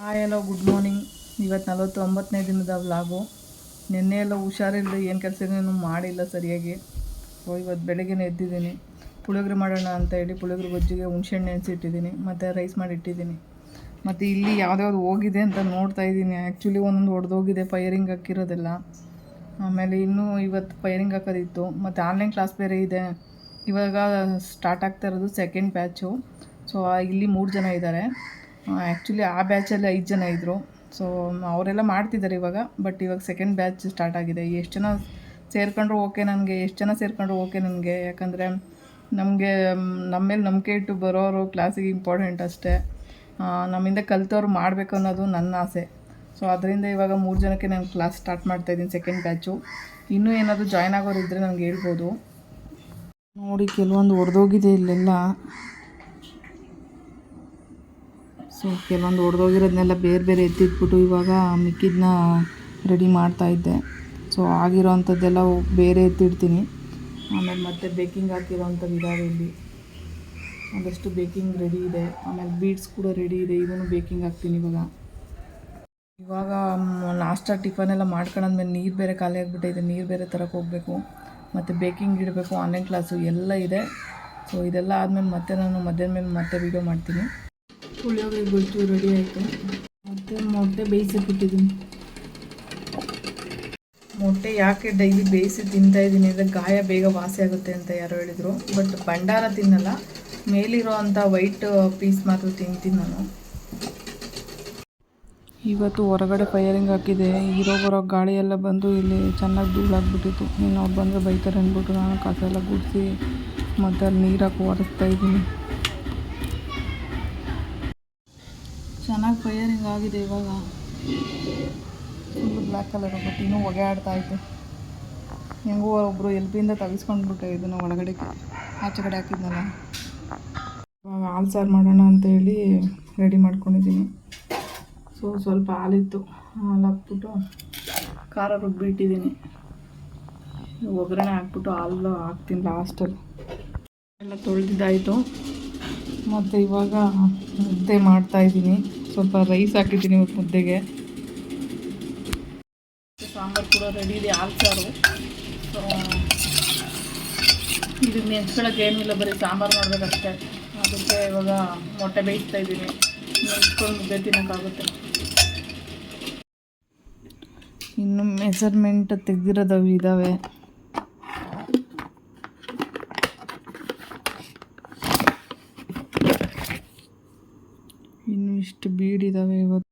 Hi hello good morning ಇವತ್ತು ನಲವತ್ತೊಂಬತ್ತನೇ ದಿನದ vlog ನಿನ್ನೆ ಎಲ್ಲ ಹುಷಾರಿಲ್ಲದೆ ಏನು ಕೆಲಸನೂ ಮಾಡಿಲ್ಲ ಸರಿಯಾಗಿ. ಸೊ ಇವತ್ತು ಬೆಳಗ್ಗೆ ಎದ್ದಿದ್ದೀನಿ. ಪುಳಿಯೋಗರೆ ಮಾಡೋಣ ಅಂತ ಹೇಳಿ ಪುಳಿಯೋಗರೆ ಗೊಜ್ಜಿಗೆ ಹುಣ್ಸೆಹಣ್ಣು ನೆನೆಸಿಟ್ಟಿದ್ದೀನಿ ಮತ್ತು ರೈಸ್ ಮಾಡಿ ಇಟ್ಟಿದ್ದೀನಿ ಮತ್ತು ಇಲ್ಲಿ ಯಾವ್ದ್ಯಾವ್ದು ಹೋಗಿದೆ ಅಂತ ನೋಡ್ತಾ ಇದ್ದೀನಿ. ಆ್ಯಕ್ಚುಲಿ ಒಂದೊಂದು ಹೊಡೆದೋಗಿದೆ ಫೈರಿಂಗ್ ಹಾಕಿರೋದೆಲ್ಲ. ಆಮೇಲೆ ಇನ್ನೂ ಇವತ್ತು ಫೈರಿಂಗ್ ಹಾಕೋದಿತ್ತು. ಮತ್ತು ಆನ್ಲೈನ್ ಕ್ಲಾಸ್ ಬೇರೆ ಇದೆ. ಇವಾಗ ಸ್ಟಾರ್ಟ್ ಆಗ್ತಾ ಇರೋದು ಸೆಕೆಂಡ್ ಬ್ಯಾಚು ಸೊ ಇಲ್ಲಿ ಮೂರು ಜನ ಇದ್ದಾರೆ. ಆ್ಯಕ್ಚುಲಿ ಆ ಬ್ಯಾಚಲ್ಲಿ ಐದು ಜನ ಇದ್ದರು ಸೊ ಅವರೆಲ್ಲ ಮಾಡ್ತಿದ್ದಾರೆ ಇವಾಗ ಬಟ್ ಇವಾಗ ಸೆಕೆಂಡ್ ಬ್ಯಾಚ್ ಸ್ಟಾರ್ಟ್ ಆಗಿದೆ. ಎಷ್ಟು ಜನ ಸೇರ್ಕೊಂಡ್ರು ಓಕೆ ನನಗೆ, ಎಷ್ಟು ಜನ ಸೇರ್ಕೊಂಡ್ರು ಓಕೆ ನನಗೆ. ಯಾಕಂದರೆ, ನಮಗೆ ನಮ್ಮ ಮೇಲೆ ನಂಬಿಕೆ ಇಟ್ಟು ಬರೋರು ಕ್ಲಾಸಿಗೆ ಇಂಪಾರ್ಟೆಂಟ್ ಅಷ್ಟೇ. ನಮ್ಮಿಂದ ಕಲ್ತವ್ರು ಮಾಡಬೇಕು ಅನ್ನೋದು ನನ್ನ ಆಸೆ. ಸೊ ಅದರಿಂದ ಇವಾಗ ಮೂರು ಜನಕ್ಕೆ ನಾನು ಕ್ಲಾಸ್ ಸ್ಟಾರ್ಟ್ ಮಾಡ್ತಾಯಿದ್ದೀನಿ ಸೆಕೆಂಡ್ ಬ್ಯಾಚು ಇನ್ನೂ ಏನಾದರೂ ಜಾಯ್ನ್ ಆಗೋರು ಇದ್ದರೆ ನನಗೆ ಹೇಳ್ಬೋದು. ನೋಡಿ, ಕೆಲವೊಂದು ಒಡೆದೋಗಿದೆ ಇಲ್ಲೆಲ್ಲ. ಸೊ, ಕೆಲವೊಂದು ಒಡೆದೋಗಿರೋದನ್ನೆಲ್ಲ ಬೇರೆ ಬೇರೆ ಎತ್ತಿಟ್ಬಿಟ್ಟು ಇವಾಗ ಮಿಕ್ಕಿದ್ನ ರೆಡಿ ಮಾಡ್ತಾಯಿದ್ದೆ ಸೊ ಆಗಿರೋ ಅಂಥದ್ದೆಲ್ಲ ಬೇರೆ ಎತ್ತಿಡ್ತೀನಿ. ಆಮೇಲೆ ಮತ್ತೆ ಬೇಕಿಂಗ್ ಹಾಕಿರೋವಂಥದ್ದು ಇದ್ದಾವೆ ಇಲ್ಲಿ. ಒಂದಷ್ಟು ಬೇಕಿಂಗ್ ರೆಡಿ ಇದೆ. ಆಮೇಲೆ ಬೀಡ್ಸ್ ಕೂಡ ರೆಡಿ ಇದೆ. ಇದನ್ನು ಬೇಕಿಂಗ್ ಹಾಕ್ತೀನಿ ಇವಾಗ. ಇವಾಗ ಲಾಸ್ಟಾಗಿ ಟಿಫನ್ ಎಲ್ಲ ಮಾಡ್ಕೊಂಡಾದ್ಮೇಲೆ ನೀರು ಬೇರೆ ಖಾಲಿ ಆಗಿಬಿಟ್ಟಿದೆ ನೀರು ಬೇರೆ ತರಕ್ಕೆ ಹೋಗಬೇಕು. ಮತ್ತು ಬೇಕಿಂಗ್ ಇಡಬೇಕು. ಆನ್ಲೈನ್ ಕ್ಲಾಸು ಎಲ್ಲ ಇದೆ. ಸೊ, ಇದೆಲ್ಲ ಆದಮೇಲೆ ಮತ್ತೆ ನಾನು ಮಧ್ಯಾಹ್ನ ಮೇಲೆ ಮತ್ತೆ ವೀಡಿಯೋ ಮಾಡ್ತೀನಿ. ಪುಳಿಯೋಗರೆ ಗೊಜ್ಜು ರೆಡಿ ಆಯಿತು. ಮತ್ತು ಮೊಟ್ಟೆ ಬೇಯಿಸಿಬಿಟ್ಟಿದ್ದೀನಿ. ಮೊಟ್ಟೆ ಯಾಕೆ ಡೈಲಿ ಬೇಯಿಸಿ ತಿಂತಾ ಇದ್ದೀನಿ ಅಂದರೆ ಗಾಯ ಬೇಗ ವಾಸಿ ಆಗುತ್ತೆ ಅಂತ ಯಾರೋ ಹೇಳಿದರು. ಬಟ್ ಭಂಡಾರ ತಿನ್ನಲ್ಲ. ಮೇಲಿರೋ ಅಂಥ ವೈಟ್ ಪೀಸ್ ಮಾತ್ರ ತಿಂತೀನಿ ನಾನು. ಇವತ್ತು ಹೊರಗಡೆ ಫೈರಿಂಗ್ ಹಾಕಿದೆ. ಇರೋ ಬರೋ ಗಾಳಿ ಎಲ್ಲ ಬಂದು ಇಲ್ಲಿ ಚೆನ್ನಾಗಿ ಧೂಳಾಗ್ಬಿಟ್ಟಿತ್ತು. ಇನ್ನು ಅವ್ರು ಬಂದರೆ ಬೈತಾರೆ ಅಂದ್ಬಿಟ್ಟು ನಾನು ಕಸ ಎಲ್ಲ ಗುಡಿಸಿ ಮತ್ತು ಅಲ್ಲಿ ನೀರು ಹಾಕಿ ಒರೆಸ್ತಾ ಇದ್ದೀನಿ. ಚೆನ್ನಾಗಿ ಫೈಯರಿಂಗ್ ಆಗಿದೆ ಇವಾಗ. ಫುಲ್ಲು ಬ್ಲ್ಯಾಕ್ ಕಲರ್, ಬಟ್ ಇನ್ನೂ ಹೊಗೆ ಆಡ್ತಾ ಇತ್ತು ಹೆಂಗೋ ಒಬ್ಬರು ಎಲ್ಪಿಂದ ತೆಗೆಸ್ಕೊಂಡ್ಬಿಟ್ಟೆ ಇದನ್ನು ಒಳಗಡೆ. ಆಚೆ ಕಡೆ ಹಾಕಿದ್ನಲ್ಲ. ಇವಾಗ ಹಾಲು ಸಾರು ಮಾಡೋಣ ಅಂತೇಳಿ ರೆಡಿ ಮಾಡ್ಕೊಂಡಿದ್ದೀನಿ. ಸೊ ಸ್ವಲ್ಪ ಹಾಲಿತ್ತು. ಹಾಲು ಹಾಕ್ಬಿಟ್ಟು ಖಾರ ರುಬ್ಬಿಟ್ಟಿದ್ದೀನಿ ಒಗ್ಗರಣೆ ಹಾಕ್ಬಿಟ್ಟು ಹಾಲು ಹಾಕ್ತೀನಿ ಲಾಸ್ಟಲ್ಲಿ. ಎಲ್ಲ ತೊಳೆದಿದ್ದಾಯಿತು. ಮತ್ತು ಇವಾಗ ಮುದ್ದೆ ಮಾಡ್ತಾಯಿದ್ದೀನಿ ಸ್ವಲ್ಪ ರೈಸ್ ಹಾಕಿದ್ದೀನಿ ಇವತ್ತು ಮುದ್ದೆಗೆ. ಸಾಂಬಾರು ಕೂಡ ರೆಡಿ ಇದೆ ಹಾಲು ಸಾರು ಸೊ ಇದಕ್ಕೆ ನೆನ್ಸ್ಕೊಳಕ್ಕೆ ಏನಿಲ್ಲ, ಬರೀ ಸಾಂಬಾರು ಮಾಡಬೇಕಷ್ಟೇ. ಅದಕ್ಕೆ ಇವಾಗ ಮೊಟ್ಟೆ ಬೇಯಿಸ್ತಾ ಇದ್ದೀನಿ. ನೆನ್ಸ್ಕೊಂಡು ಮುದ್ದೆ ತಿನ್ನೋಕ್ಕಾಗುತ್ತೆ. ಇನ್ನು ಮೆಸರ್ಮೆಂಟ್ ತೆಗೆದಿರೋದವು ಇದ್ದಾವೆ ಎಷ್ಟು ಬೀಡಿದ್ದಾವೆ ಇವತ್ತು.